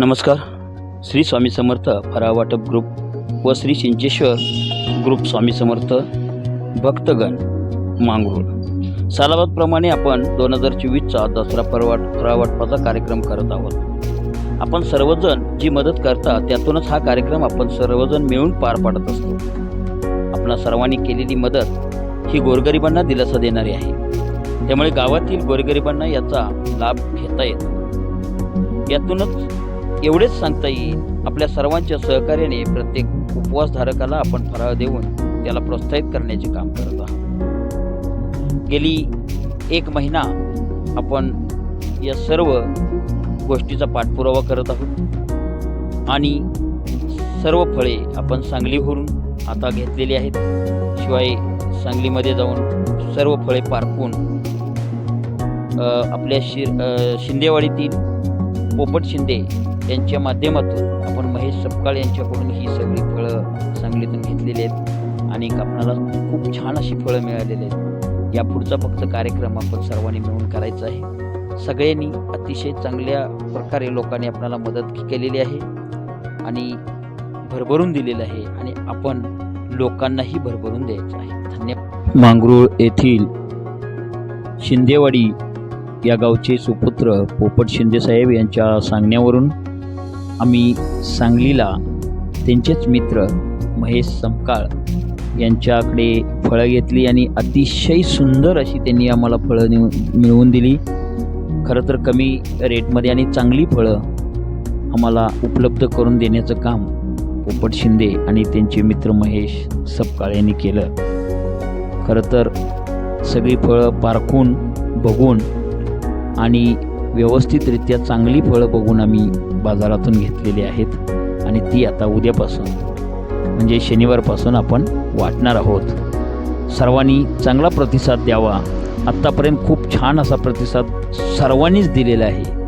नमस्कार. श्री स्वामी समर्थ फरा वाटप ग्रुप व श्री चिंचेश्वर ग्रुप स्वामी समर्थ भक्तगण मांगरूळ. सालाबादप्रमाणे आपण दोन हजार चोवीसचा दसरा परवाट फराळ वाटपाचा कार्यक्रम करत आहोत. आपण सर्वजण जी मदत करता त्यातूनच हा कार्यक्रम आपण सर्वजण मिळून पार पाडत असतो. आपणा सर्वांनी केलेली मदत ही गोरगरिबांना दिलासा देणारी आहे. त्यामुळे गावातील गोरगरिबांना याचा लाभ घेता येतो. यातूनच एवढेच सांगता येईल. आपल्या सर्वांच्या सहकार्याने प्रत्येक उपवासधारकाला आपण फराळ देऊन त्याला प्रोत्साहित करण्याचे काम करत आहोत. गेली एक महिना आपण या सर्व गोष्टीचा पाठपुरावा करत आहोत. आणि सर्व फळे आपण सांगलीवरून आता घेतलेली आहेत. शिवाय सांगलीमध्ये जाऊन सर्व फळे पारखून आपल्या शि शिंदेवाडीतील पोपट शिंदे यांच्या माध्यमातून आपण महेश सपकाळ यांच्याकडून ही सगळी फळं सांगलीतून घेतलेली आहेत. आणि आपणाला खूप छान अशी फळं मिळालेली आहेत. या पुढचा फक्त कार्यक्रम आपण सर्वांनी मिळून करायचा आहे. सगळ्यांनी अतिशय चांगल्या प्रकारे लोकांनी आपल्याला मदत केलेली आहे. आणि भरभरून दिलेलं आहे. आणि आपण लोकांनाही भरभरून द्यायचं आहे. धन्यवाद. मांगरूळ येथील शिंदेवाडी या गावचे सुपुत्र पोपट शिंदेसाहेब यांच्या सांगण्यावरून आम्ही सांगलीला त्यांचेच मित्र महेश समकाळ यांच्याकडे फळं घेतली आणि अतिशय सुंदर अशी त्यांनी आम्हाला फळं निव मिळवून दिली. खरं तर कमी रेटमध्ये आणि चांगली फळं आम्हाला उपलब्ध करून देण्याचं काम पोपट शिंदे आणि त्यांचे मित्र महेश सपकाळ यांनी केलं. खरं तर सगळी फळं पारखून बघून आणि व्यवस्थितरित्या चांगली फळं बघून आम्ही बाजारातून घेतलेली आहेत आणि ती आता उद्यापासून म्हणजे शनिवारपासून आपण वाटणार आहोत. सर्वांनी चांगला प्रतिसाद द्यावा. आत्तापर्यंत खूप छान असा प्रतिसाद सर्वांनीच दिलेला आहे.